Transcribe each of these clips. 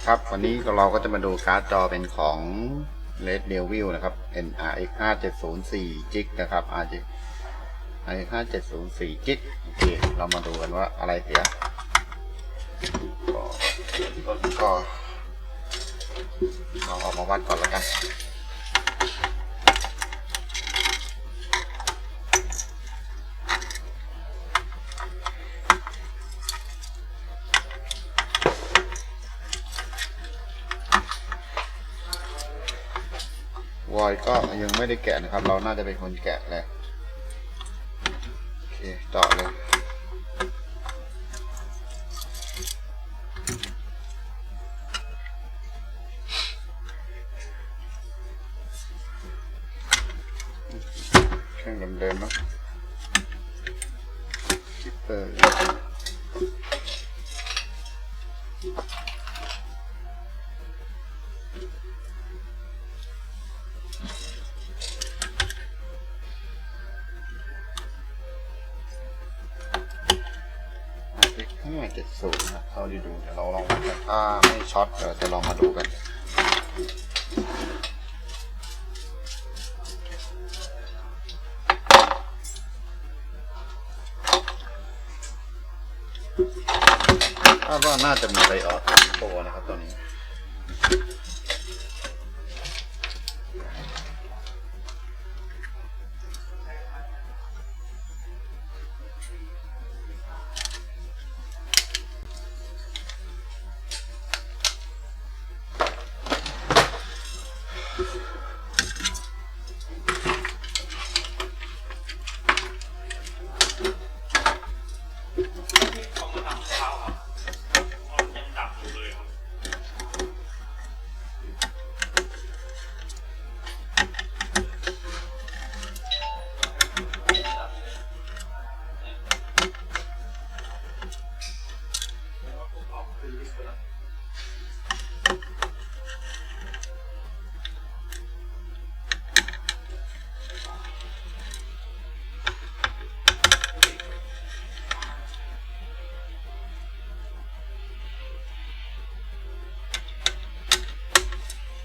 คครับ วันนี้เราก็จะมาดูการ์ดจอเป็นของ Red Devil นะครับ NRX5704G นะครับ RG RX5704G โอเค เรามาดูกันว่าอะไรเสียก็ก็เราออกมาวัดก่อนแล้วกัน อยก็ยังไม่ได้แกะนะครับ เราน่าจะเป็นคนแกะแหละโอเคต่อเลย เดี๋ยวจะลองมาดูกัน คาดว่าน่าจะมีไรออกตัวนะครับตัวนี้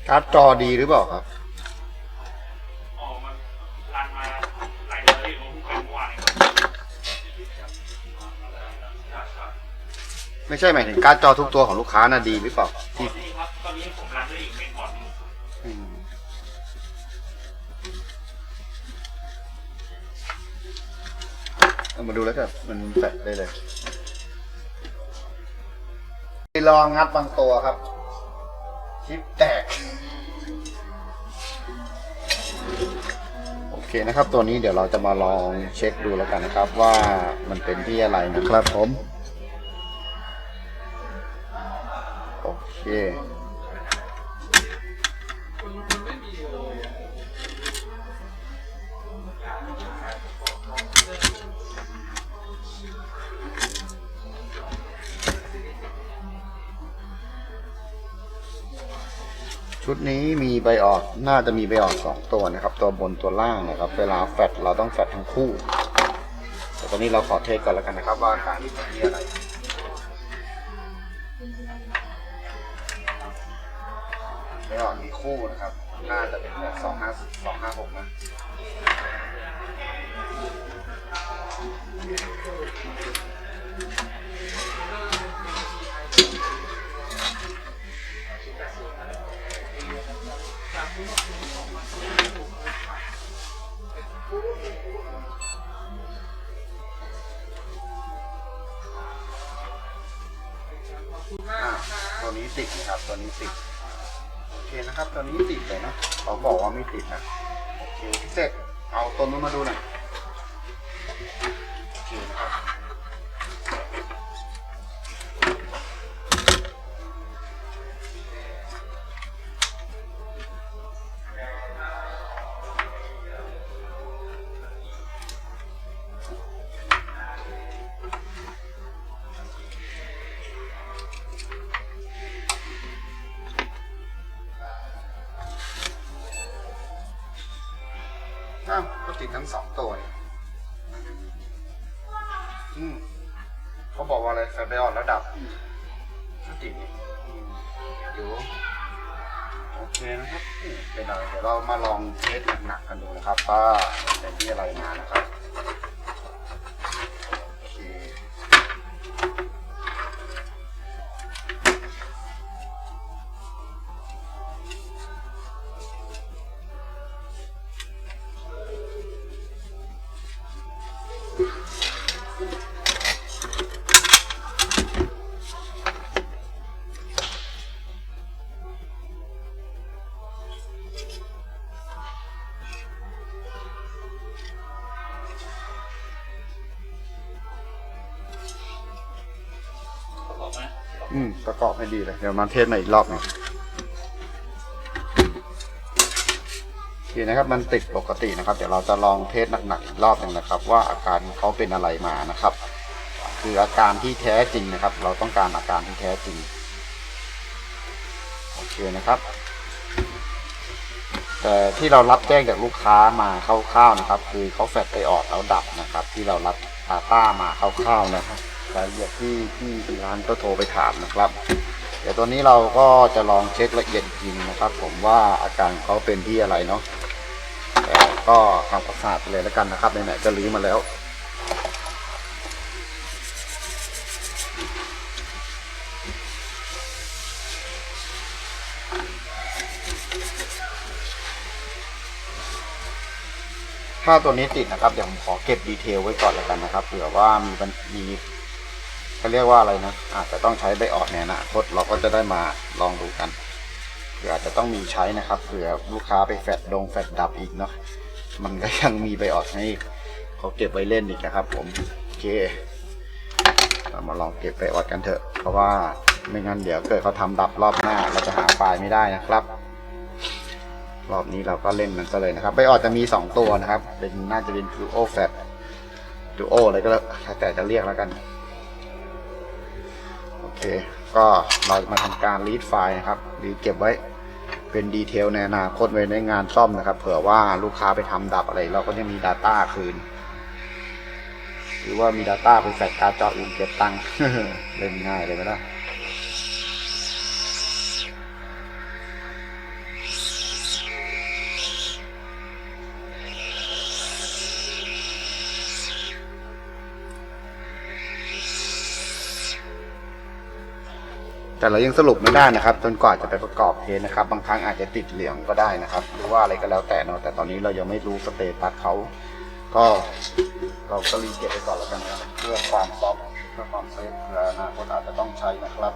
การ์ดจอดีหรือเปล่าครับ อ๋อมันรันมาหลายเดือนที่ผมเพิ่งเป็นเมื่อวานเองครับไม่ใช่หมายถึงการ์ดจอทุกตัวของลูกค้าน่ะดีหรือเปล่าตอที่นนี้ครับตอนนี้ผมรันด้วยอีกเมนบอร์ดหนึ่งอืมเอามาดูแล้วก็มันแฟลชได้เลยไปลองงัดบางตัวครับชิปแตก นะครับ ตัวนี้เดี๋ยวเราจะมาลองเช็คดูแล้วกันนะครับ ว่ามันเป็นที่อะไรนะครับผม ชุดนี้มีใบออกน่าจะมีใบออกสองตัวนะครับ ตัวบนตัวล่างนะครับ เวลาแฟดเราต้องแฟดทั้งคู่ แต่ตอนนี้เราขอเทสก่อนแล้วกันนะครับ ว่าการที่มีอะไรใบออกมีคู่นะครับ น่าจะเป็นแบบสองห้าสองห้าหกนะ นี้ติดนะครับ ตัวนี้ติด โอเคนะครับ ตัวนี้ติดเลยนะเขาบอกว่าไม่ติดนะโอเคพิเสกเอาตัวนู้นมาดูหน่อย อืมเขาบอกว่าอะไรไฟไปออนระดับก็ติดนี่อืมอยู่โอเคนะครับเป็นอะไรเดี๋ยวเรามาลองเทสหนักๆกันดูนะครับว่าเป็นที่อะไรมานะครับ อืมประกอบให้ดีเลย เดี๋ยวมาเทสใหม่อีกรอบหนึ่งโอเคนะครับมันติดปกตินะครับ เดี๋ยวเราจะลองเทสหนักๆอีกรอบหนึ่งนะครับ ว่าอาการเขาเป็นอะไรมานะครับ คืออาการที่แท้จริงนะครับ เราต้องการอาการที่แท้จริงโอเคนะครับแต่ที่เรารับแจ้งจากลูกค้ามาคร่าวๆนะครับ คือเขาแฟดไปออกแล้วดับนะครับ ที่เรารับดาต้ามาคร่าวๆนะครับ รายละเอียดที่ที่ร้านก็โทรไปถามนะครับ เดี๋ยวตัวนี้เราก็จะลองเช็คละเอียดอีกทีนึงนะครับ ผมว่าอาการเขาเป็นที่อะไรเนาะแต่ก็ทำความสะอาดไปเลยแล้วกันนะครับไหนๆก็รื้อมาแล้วถ้าตัวนี้ติดนะครับเดี๋ยวผมขอเก็บดีเทลไว้ก่อนแล้วกันนะครับเผื่อว่ามีมี เขาเรียกว่าอะไรนะอาจจะต้องใช้ใบออดในอนาคตเราก็จะได้มาลองดูกันเผื่ออาจจะต้องมีใช้นะครับเผื่อลูกค้าไปแฟดดงแฟดดับอีกเนาะมันก็ยังมีใบออดให้เขาเก็บไว้เล่นอีกนะครับ ผมโอเคเรามาลองเก็บใบออดกันเถอะ เพราะว่าไม่งั้นเดี๋ยวเกิดเขาทำดับรอบหน้า เราจะหาไฟล์ไม่ได้นะครับ รอบนี้เราก็เล่นมันซะเลยนะครับใบออดจะมี 2 ตัวนะครับ เป็นน่าจะเป็น Duo Fat Duo ออะไรก็แล้วแต่จะเรียกแล้วกัน เค ก็เรามาทำการรีดไฟล์นะครับรีเก็บไว้เป็นดีเทลในอนาคตไว้ในงานซ่อมนะครับ เผื่อว่าลูกค้าไปทำดับอะไร เราก็จะมี Data คืน หรือว่ามี Data ไปแฟกการ์ดจออื่นเก็บตังค์เล่นง่ายเลยไหมล่ะ แต่เรายังสรุปไม่ได้นะครับ จนกว่าจะไปประกอบเทสนะครับ บางครั้งอาจจะติดเหลืองก็ได้นะครับ หรือว่าอะไรก็แล้วแต่เนาะแต่ตอนนี้เรายังไม่รู้สเตตัสเขาก็เราก็รีเก็บไปก่อนแล้วกันนะเพื่อความซอฟเพื่อความเซฟเผื่ออนาคตอาจจะต้องใช้นะครับ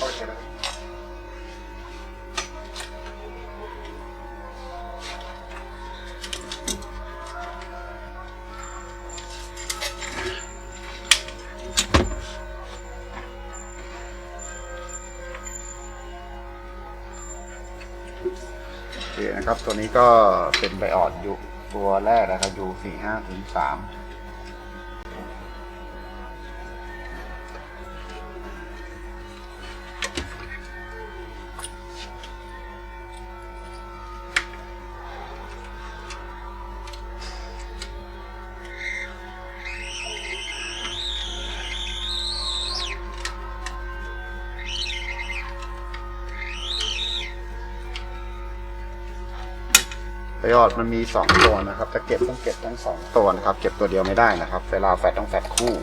ต้นเลนะโอเคนะครับ ตัวนี้ก็เป็นใบออดอยู่ตัวแรกนะครับยูสี่ห้าถึงสาม ยูสี่ห้าถึงสามไบออดมันมีสองตัวนะครับจะเก็บต้องเก็บทั้งสองตัวนะครับ เก็บตัวเดียวไม่ได้นะครับ เวลาแฟดต้องแฟดคู่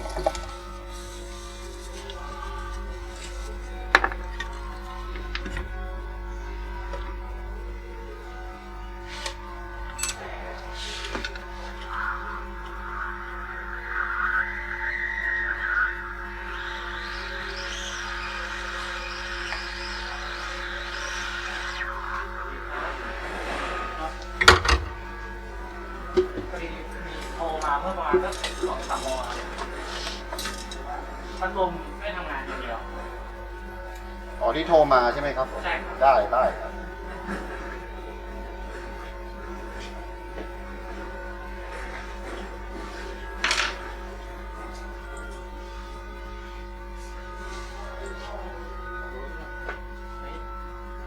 พัดลมไม่ทำงานอย่างเดียวอ๋อที่โทรมาใช่ไหมครับ ใช่ครับ ได้ได้ครับ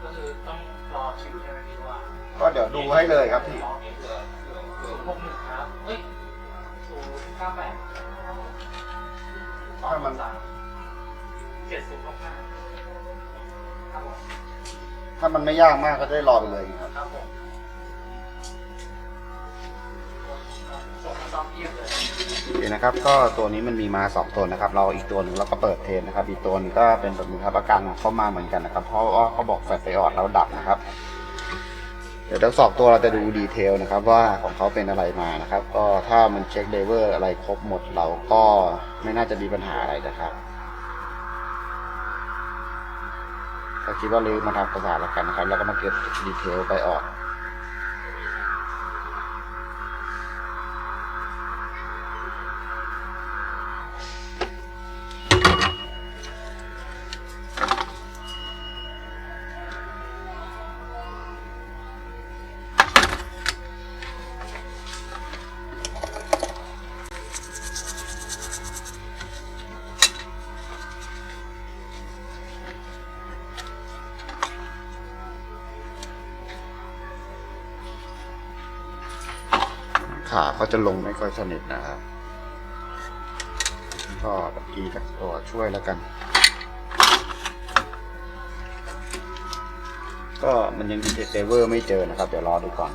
ก็คือต้องรอคิวใช่ไหมพี่ว่า ก็เดี๋ยวดูให้เลยครับพี่ ยากมากก็จะได้รอไปเลยครับครับผมส่งมาซ้อมเทียบเลยโอเคนะครับ ก็ตัวนี้มันมีมาสองตัวนะครับ เราอีกตัวหนึ่งเราก็เปิดเทรนนะครับ อีกตัวหนึงก็เป็นแบบนี้ครับอาการเข้ามาเหมือนกันนะครับ เพราะว่าเขาบอกแฟลชไฟออดแล้วดับนะครับ เดี๋ยวทั้งสองตัวเราจะดูดีเทลนะครับ ว่าของเขาเป็นอะไรมานะครับ ก็ถ้ามันเช็คเดเวอร์อะไรครบหมดเราก็ไม่น่าจะมีปัญหาอะไรนะครับ ก็คิดว่าลืมมาทำภาษาแล้วกันนะครับ แล้วก็มาเก็บดีเทลไปออ กขาเขาจะลงไม่ค่อยสนิทนะครับ ก็ตีกับตัวช่วยแล้วกัน ก็มันยังดีเทเวอร์ไม่เจอนะครับ เดี๋ยวรอดูก่อน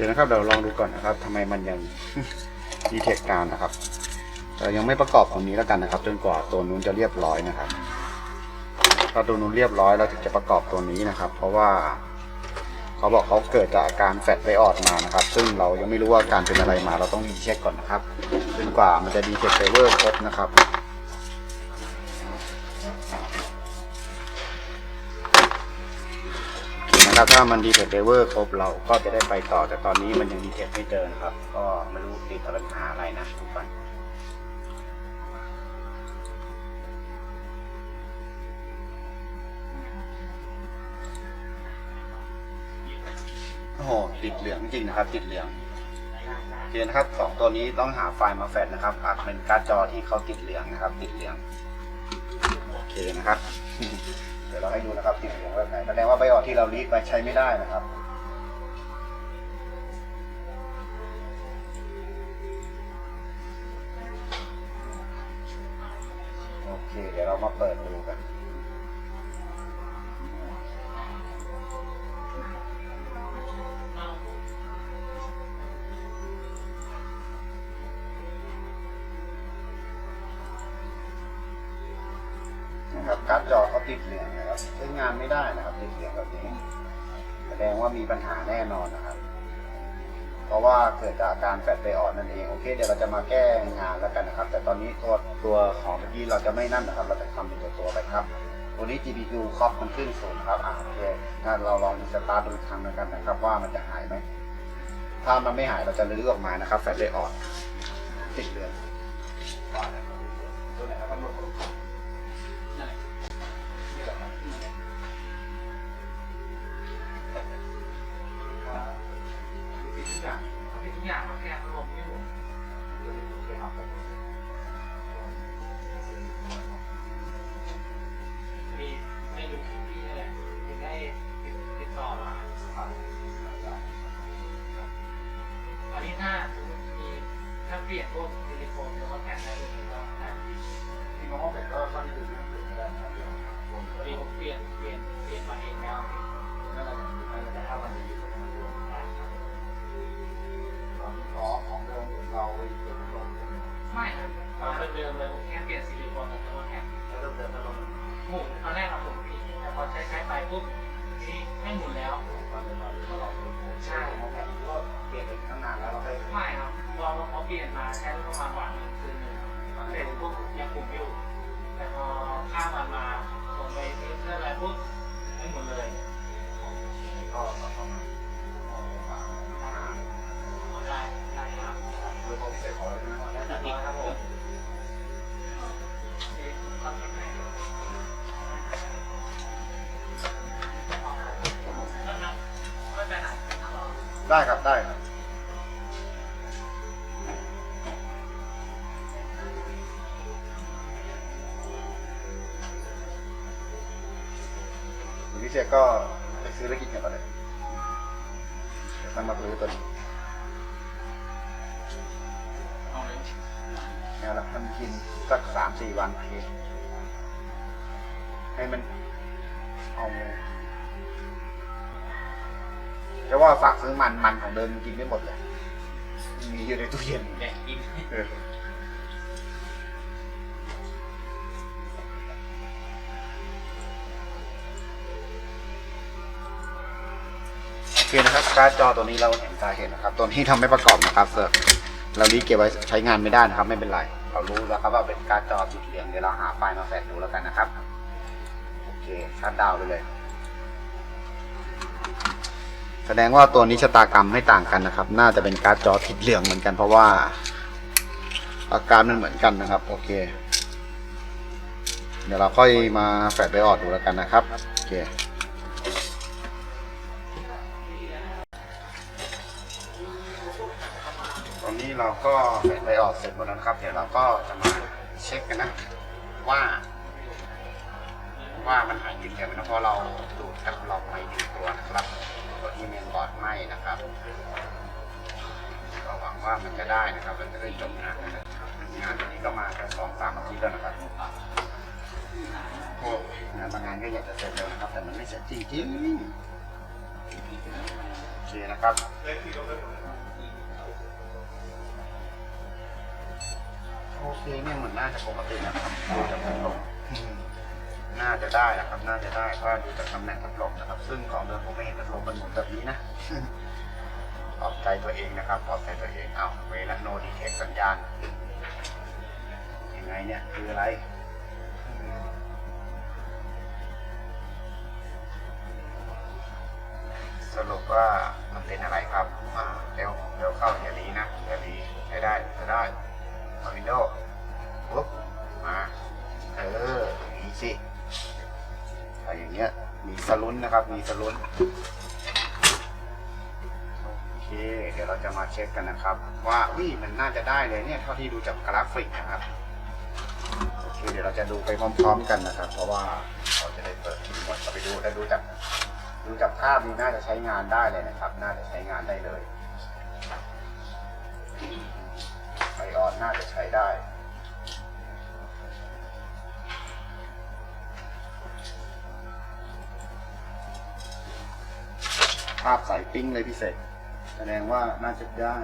ดี๋ยวนะครับเดี๋ยวลองดูก่อนนะครับทำไมมันยังดีเทคการนะครับเรายังไม่ประกอบตรงนี้แล้วกันนะครับ จนกว่าตัวนู้นจะเรียบร้อยนะครับถ้าตัวนู้นเรียบร้อยเราถึงจะประกอบตัวนี้นะครับ เพราะว่าเขาบอกเขาเกิดจากอาการแฟตไบออดมานะครับ ซึ่งเรายังไม่รู้ว่าอาการเป็นอะไรมาเราต้องดีเช็คก่อนนะครับจนกว่ามันจะดีเทคไฟเวอร์ครบนะครับ ครับถ้ามันดีเทคเดเวอร์ครบเราก็จะได้ไปต่อ แต่ตอนนี้มันยังดีเทคไม่เจอนะครับ ก็ไม่รู้ติดปัญหาอะไรนะทุกคนโอ้โหติดเหลืองจริงนะครับ ติดเหลืองโอเคนะครับสองตัวนี้ต้องหาไฟล์มาแฟดนะครับอาจเป็นการ์ดจอที่เขาติดเหลืองนะครับ ติดเหลืองโอเคนะครับ ดี๋ยวเราให้ดูนะครับติดเหลืองแบบไหนแสดงว่าใบออดที่เรารีดไปใช้ไม่ได้นะครับโอเค เดี๋ยวเรามาเปิดดูกัน เกิดจากการแฟลชไปออนนั่นเองโอเคเดี๋ยวเราจะมาแก้งานแล้วกันนะครับ แต่ตอนนี้ตัวตัวของเมื่อกี้เราจะไม่นั่นนะครับ เราจะทำเป็นตัวตัวไปครับตัวนี้ GPU ครอบมันขึ้นสูงครับอะโอเคถ้าเราลองสตาร์ทดูครั้งนึงกันนะครับ ว่ามันจะหายไหมถ้ามันไม่หายเราจะลื้อออกมานะครับแฟลชไปออนติดเหลืองตัวไหนครับ ได้ครับได้ครับพี่เสียก็ไปซื้อแล้วกินกันก่อนเลยเดี๋ยวตั้งมาซื้อตัวนี้เอาเลยงานละพันกินสักสามสี่วันโอเค จะว่าฝากซื้อมันมันของเดิมกินไม่หมดเลยมีอยู่ในตู้เย็นแดกกินเออโอเคนะครับการ์ดจอตัวนี้เราเห็นสาเหตุนะครับ ตัวนี้ทำไม่ประกอบนะครับเสิร์ฟเรารีเก็บไว้ใช้งานไม่ได้นะครับ ไม่เป็นไร เรารู้แล้วครับว่าเป็นการ์ดจอสีเหลืองเดี๋ยวเราหาไฟล์มาแฟดดูแล้วกันนะครับ โอเคชัดดาวน์ไปเลย แสดงว่าตัวนี้ชะตากรรมไม่ต่างกันนะครับ น่าจะเป็นการ์ดจอติดเหลืองเหมือนกันเพราะว่า อาการมันเหมือนกันนะครับ โอเค เดี๋ยวเราค่อยมาแฟดไปออดดูแล้วกันนะครับ โอเคตอนนี้เราก็แฟดไปออดเสร็จหมดแล้วครับ เดี๋ยวเราก็จะมาเช็คกันนะ ว่าว่ามันหายติดแค่ไหมนะเพราะเราดูดกับเราไม่ถึงตัวนะครับ ตัวที่เมนบอร์ดไหมนะครับก็หวังว่ามันจะได้นะครับมันจะได้จบงานนะครับงานวันนี้ก็มาแค่สองสามอาทิตย์แล้วนะครับงานบางงานก็อยากจะเสร็จเร็วนะครับแต่มันไม่เสร็จจริงๆโอเคนะครับโอเคเนี่ยเหมือนน่าจะปกตินะครับดูจากพัดลม น่าจะได้นะครับน่าจะได้เพราะดูจากตำแหน่งพัดลมนะครับ ซึ่งของเดิมผมไม่เห็นพัดลมมันหมุนแบบนี้นะปลอบใจตัวเองนะครับปลอบใจตัวเองเอาเวลาโนดีเทคสัญญาณยังไงเนี่ยคืออะไรสรุปว่ามันเป็นอะไรครับอ่าเร็วเร็วเข้าอย่าดีนะอย่าดีใช้ได้ใช้ได้เอาวินโด สลุนนะครับ มีสลุนโอเค เดี๋ยวเราจะมาเช็คกันนะครับ ว่าวิมันน่าจะได้เลยเนี่ยเท่าที่ดูจากกราฟิกนะครับโอเคเดี๋ยวเราจะดูไปพร้อม ๆ กันนะครับ เพราะว่าเราจะได้เปิดทีหมดเราไปดูแต่ดูจากดูจากภาพนี้น่าจะใช้งานได้เลยนะครับ น่าจะใช้งานได้เลยาพใสปิ้งเลยพี่เศษ แสดงว่าน่าจะได้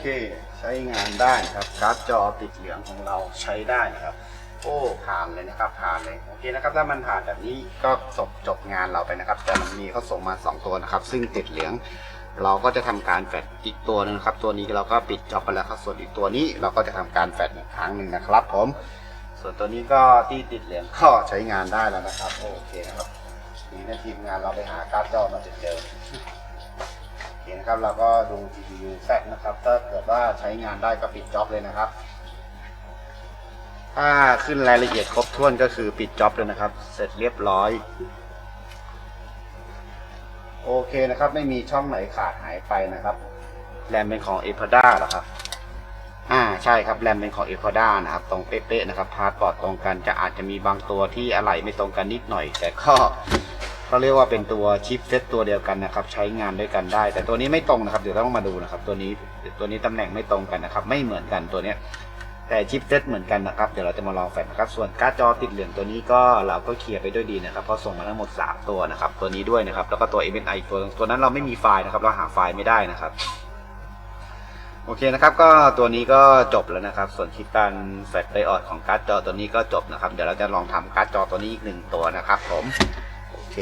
เค ใช้งานได้นะครับการ์ดจอติดเหลืองของเราใช้ได้นะครับ โอ้ผ่านเลยนะครับผ่านเลยโอเคนะครับถ้ามันผ่านแบบนี้ก็จบจบงานเราไปนะครับ แต่มันมีเขาส่งมา 2 ตัวนะครับ ซึ่งติดเหลือง เราก็จะทำการแฟดอีกตัวนึงนะครับ ตัวนี้เราก็ปิดจอบไปแล้วครับส่วนอีกตัวนี้เราก็จะทำการแฟดอีกครั้งหนึ่งนะครับ ผม ส่วนตัวนี้ก็ที่ติดเหลืองก็ใช้งานได้แล้วนะครับ โอเคนะครับนี่นะทีมงานเราไปหาการ์ดจอมาจนเจอโอเค นะครับเราก็ดู GPU Z นะครับ ถ้าเกิดว่าใช้งานได้ก็ปิดจ็อบเลยนะครับ ถ้าขึ้นรายละเอียดครบถ้วนก็คือปิดจ็อบเลยนะครับ เสร็จเรียบร้อย โอเคนะครับ ไม่มีช่องไหนขาดหายไปนะครับ แรมเป็นของ e p a d a เหรอครับ อ่าใช่ครับ แรมเป็นของ e p a d a นะครับ ตรงเป๊ะๆนะครับ พาสปอร์ตตรงกันจะอาจจะมีบางตัวที่อะไหล่ไม่ตรงกันนิดหน่อย แต่ก็ เขาเรียกว่าเป็นตัวชิปเซตตัวเดียวกันนะครับ ใช้งานด้วยกันได้ แต่ตัวนี้ไม่ตรงนะครับ เดี๋ยวต้องมาดูนะครับ ตัวนี้ตัวนี้ตำแหน่งไม่ตรงกันนะครับ ไม่เหมือนกันตัวเนี้ยแต่ชิปเซตเหมือนกันนะครับ เดี๋ยวเราจะมาลองแฟนนะครับ ส่วนการ์ดจอติดเหลืองตัวนี้ก็เราก็เคลียร์ไปด้วยดีนะครับ เพราะส่งมาทั้งหมด 3 ตัวนะครับ ตัวนี้ด้วยนะครับ แล้วก็ตัว MSI ตัวตัวนั้นเราไม่มีไฟล์นะครับ เราหาไฟล์ไม่ได้นะครับโอเคนะครับก็ตัวนี้ก็จบแล้วนะครับ ส่วนคลิปการแฟลชไดออดของการ์ดจอตัวนี้ก็จบนะครับ เดี๋ยวเราจะลองทำการ์ดจอตัวนี้อีกหนึ่งตัวนะครับผม เค